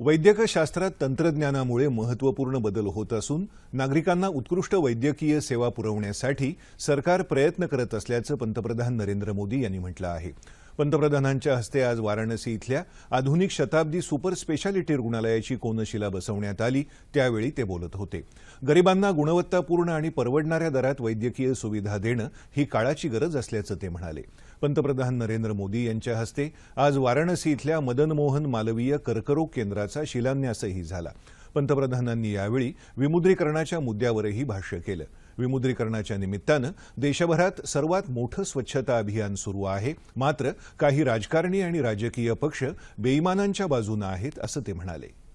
वैद्यकशास्त्रात तंत्रज्ञानामुळे महत्त्वपूर्ण बदल होत असून नागरिकांना उत्कृष्ट वैद्यकीय सेवा पुरवण्यासाठी सरकार प्रयत्न करत असल्याचं पंतप्रधान नरेंद्र मोदी यांनी म्हटलं आहे. पंतप्रधानांच्या हस्ते आज वाराणसी इथल्या आधुनिक शताब्दी सुपर स्पेशालिटी रुग्णालयाची कोनशिला बसवण्यात आली. त्यावेळी ते बोलत होते. गरिबांना गुणवत्तापूर्ण आणि परवडणाऱ्या दरात वैद्यकीय सुविधा देणं ही काळाची गरज असल्याचं ते म्हणाले. पंतप्रधान नरेंद्र मोदी यांच्या हस्ते आज वाराणसी इथल्या मदन मोहन मालवीय कर्करोग केंद्राचा शिलान्यासही झाला. पंतप्रधानांनी यावेळी विमुद्रीकरणाच्या मुद्द्यावरही भाष्य केलं. विमुद्रीकरणाच्या निमित्तानं देशभरात सर्वात मोठं स्वच्छता अभियान सुरू आहे. मात्र काही राजकारणी आणि राजकीय पक्ष बेईमानांच्या बाजूनं आहेत असं ते म्हणाले.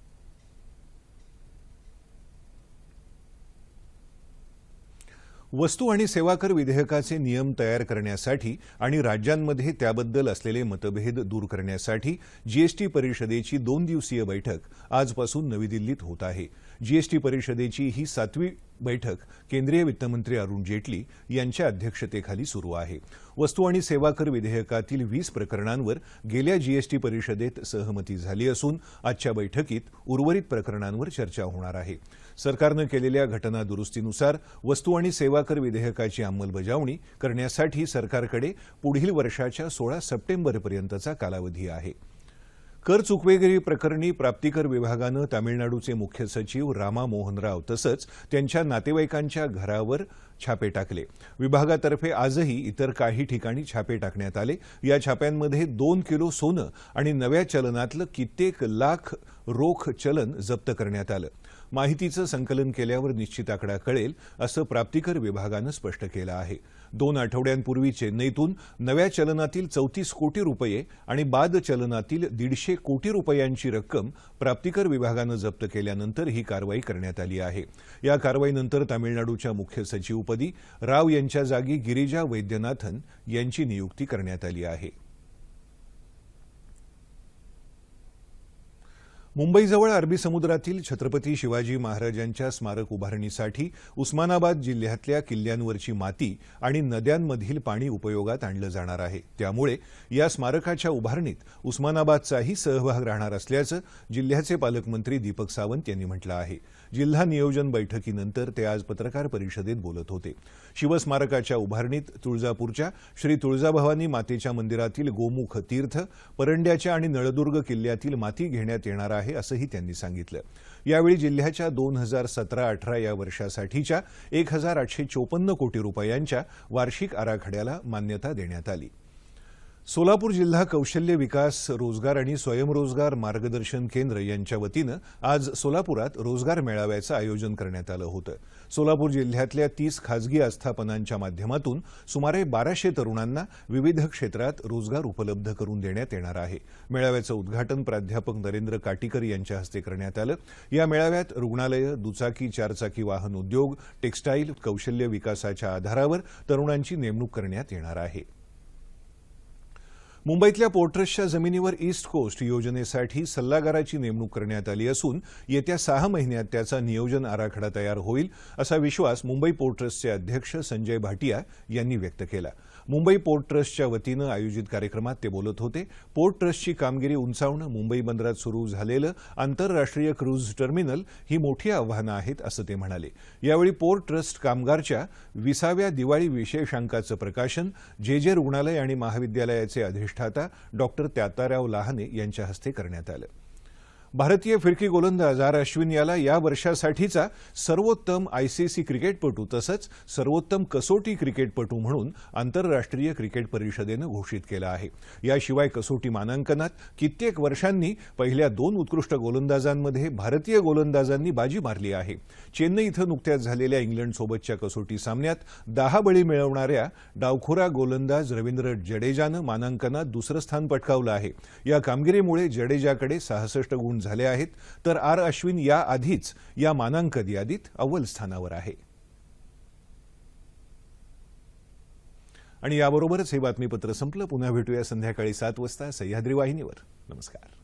वस्तू आणि सेवा कर विधेयकाचे नियम तयार करण्यासाठी आणि राज्यांमध्ये त्याबद्दल असलेले मतभेद दूर करण्यासाठी जीएसटी परिषदेची दोन दिवसीय बैठक आजपासून नवी दिल्लीत होत आहे. जीएसटी परिषदेची ही सातवी बैठक केंद्रीय वित्तमंत्री अरुण जेटली यांच्या अध्यक्षतेखाली सुरू आहे. वस्तू आणि सेवा कर विधेयकातील वीस प्रकरणांवर गेल्या जीएसटी परिषदेत सहमती झाली असून आजच्या बैठकीत उर्वरित प्रकरणांवर चर्चा होणार आहे. सरकारनं केलेल्या घटना दुरुस्तीनुसार वस्तू आणि सेवा कर विधेयकाची अंमलबजावणी करण्यासाठी सरकारकडे पुढील वर्षाच्या सोळा सप्टेंबरपर्यंतचा कालावधी आहे. कर चुकवेगिरी प्रकरणी प्राप्तिकर विभागानं तामिळनाडूचे मुख्य सचिव रामा मोहन राव तसंच त्यांच्या नातेवाईकांच्या घरावर छापे टाकले. विभागातर्फे आजही इतर काही ठिकाणी छापे टाकण्यात आले. या छाप्यांमध्ये दोन किलो सोनं आणि नव्या चलनातलं कित्येक लाख रोख चलन जप्त करण्यात आलं. माहितीचं संकलन केल्यावर निश्चित आकडा कळेल असं प्राप्तिकर विभागानं स्पष्ट केलं आहे. दोन आठवड्यांपूर्वी चेन्नईतून नव्या चलनातील चौतीस कोटी रुपये आणि बाद चलनातील दीडशे कोटी रुपयांची रक्कम प्राप्तिकर विभागानं जप्त केल्यानंतर ही कारवाई करण्यात आली आहे. या कारवाईनंतर तामिळनाडूच्या मुख्य सचिवपदी राव यांच्या जागी गिरिजा वैद्यनाथन यांची नियुक्ती करण्यात आली आहे. मुंबईजवळ अरबी समुद्रातील छत्रपती शिवाजी महाराजांच्या स्मारक उभारणीसाठी उस्मानाबाद जिल्ह्यातल्या किल्ल्यांवरची माती आणि नद्यांमधील पाणी उपयोगात आणलं जाणार आहे. त्यामुळे या स्मारकाच्या उभारणीत उस्मानाबादचाही सहभाग राहणार असल्याचं जिल्ह्याचे पालकमंत्री दीपक सावंत यांनी म्हटलं आहे. जिल्हा नियोजन बैठकीनंतर ते आज पत्रकार परिषदेत बोलत होते. शिवस्मारकाच्या उभारणीत तुळजापूरच्या श्री तुळजाभवानी मातेच्या मंदिरातील गोमुख तीर्थ परंड्याच्या आणि नळदुर्ग किल्ल्यातील माती घेण्यात येणार आहे. असंही त्यांनी सांगितलं. यावेळी जिल्ह्याच्या दोन हजार सतरा अठरा या वर्षासाठीच्या एक हजार आठशे चोपन्न कोटी रुपयांच्या वार्षिक आराखड्याला मान्यता देण्यात आली. सोलापूर जिल्हा कौशल्य विकास रोजगार आणि स्वयंरोजगार मार्गदर्शन केंद्र यांच्या वतीनं आज सोलापुरात रोजगार मेळाव्याचं आयोजन करण्यात आलं होतं. सोलापूर जिल्ह्यातल्या तीस खाजगी आस्थापनांच्या माध्यमातून सुमारे बाराशे तरुणांना विविध क्षेत्रात रोजगार उपलब्ध करून देण्यात येणार आहे. मेळाव्याचं उद्घाटन प्राध्यापक नरेंद्र काटीकर यांच्या हस्ते करण्यात आलं. या मेळाव्यात रुग्णालयं दुचाकी चारचाकी वाहन उद्योग टेक्स्टाईल कौशल्य विकासाच्या आधारावर तरुणांची नेमणूक करण्यात येणार आहे. मुंबईतल्या पोर्ट्रसच्या जमिनीवर ईस्ट कोस्ट योजनेसाठी सल्लागाराची नेमणूक करण्यात आली असून येत्या सहा महिन्यात त्याचा नियोजन आराखडा तयार होईल असा विश्वास मुंबई पोर्ट अध्यक्ष संजय भाटिया यांनी व्यक्त केला. मुंबई पोर्ट ट्रस्टच्या वतीनं आयोजित कार्यक्रमात ते बोलत होते. पोर्ट ट्रस्टची कामगिरी उंचावणं मुंबई बंदरात सुरू झालेलं आंतरराष्ट्रीय क्रूज टर्मिनल ही मोठी आव्हानं आहेत असं ते म्हणाले. यावेळी पोर्ट ट्रस्ट कामगारच्या विसाव्या दिवाळी विशेषांकाचं प्रकाशन जे जे रुग्णालय आणि महाविद्यालयाचे अधिष्ठाता डॉक्टर त्याताराव लहाने यांच्या हस्ते करण्यात आलं भारतीय फिरकी गोलंदाज आर अश्विन याला या वर्षासाठीचा सर्वोत्तम आयसीसी क्रिकेटपटू तसंच सर्वोत्तम कसोटी क्रिकेटपटू म्हणून आंतरराष्ट्रीय क्रिकेट परिषदेनं घोषित केलं आहे. याशिवाय कसोटी मानांकनात कित्येक वर्षांनी पहिल्या दोन उत्कृष्ट गोलंदाजांमध्ये भारतीय गोलंदाजांनी बाजी मारली आहे. चेन्नई इथं नुकत्याच झालेल्या इंग्लंडसोबतच्या कसोटी सामन्यात दहा बळी मिळवणाऱ्या डावखोरा गोलंदाज रवींद्र जडेजानं मानांकनात दुसरं स्थान पटकावलं आहे. या कामगिरीमुळे जडेजाकडे सहासष्ट गुण झाले आहेत तर आर अश्विन याआधीच या मानांकन यादीत अव्वल स्थानावर आहे. आणि याबरोबरच हे बातमीपत्र संपलं. पुन्हा भेटूया संध्याकाळी सात वाजता सह्याद्री वाहिनीवर. नमस्कार.